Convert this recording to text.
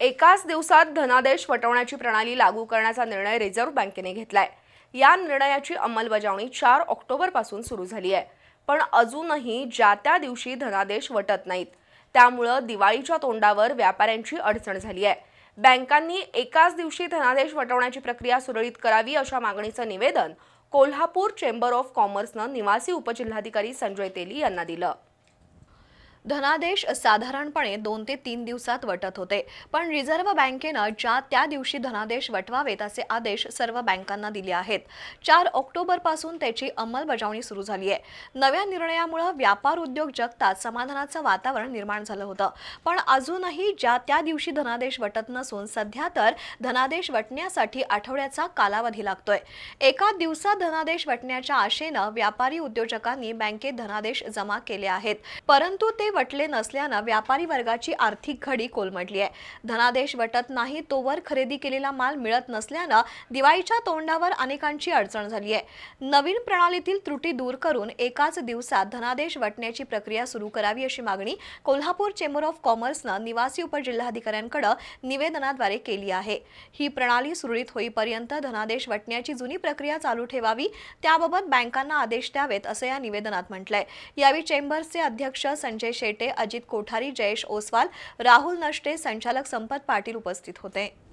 एकाच दिवसात धनादेश वटवण्याची प्रणाली लागू करण्याचा निर्णय रिझर्व्ह बँकेने घेतलाय. या निर्णयाची अंमलबजावणी चार ऑक्टोबरपासून सुरू झाली आहे. पण अजूनही ज्या त्या दिवशी धनादेश वटत नाहीत त्यामुळं दिवाळीच्या तोंडावर व्यापाऱ्यांची अडचण झाली आहे. बँकांनी एकाच दिवशी धनादेश वटवण्याची प्रक्रिया सुरळीत करावी अशा मागणीचं निवेदन कोल्हापूर चेंबर ऑफ कॉमर्सनं निवासी उपजिल्हाधिकारी संजय तेली यांना दिलं. धनादेश साधारणपणे दोन ते तीन दिवसात वटत होते. पण रिझर्व्ह बँकेनं ज्या त्या दिवशी धनादेश वटवावेत असे आदेश सर्व बँकांना दिले आहेत. चार ऑक्टोबरपासून त्याची अंमलबजावणी सुरू झाली आहे. नव्या निर्णयामुळे व्यापार उद्योग जगतात समाधानाचं वातावरण निर्माण झालं होतं. पण अजूनही ज्या त्या दिवशी धनादेश वटत नसून सध्या तर धनादेश वटण्यासाठी आठवड्याचा कालावधी लागतोय. एका दिवसात धनादेश वटण्याच्या आशेनं व्यापारी उद्योजकांनी बँकेत धनादेश जमा केले आहेत. परंतु ते वटले नसल्यानं व्यापारी वर्गाची आर्थिक घडी कोलमडली आहे. धनादेश वटत नाही तोवर खरेदी केलेला माल मिळत नसल्यानं दिवाळीच्या तोंडावर अनेकांची अडचण झाली आहे. नवीन प्रणालीतील त्रुटी दूर करून एकाच दिवसात धनादेश वटण्याची प्रक्रिया सुरू करावी अशी मागणी कोल्हापूर चेंबर ऑफ कॉमर्सनं निवासी उपजिल्हाधिकाऱ्यांकडे निवेदनाद्वारे केली आहे. ही प्रणाली सुरळीत होईपर्यंत धनादेश वटण्याची जुनी प्रक्रिया चालू ठेवावी त्याबाबत बँकांना आदेश द्यावेत असं या निवेदनात म्हटलंय. यावेळी चेंबरचे अध्यक्ष संजय शेटे अजित कोठारी जयेश ओसवाल राहुल नष्टे संचालक संपत पाटील उपस्थित होते.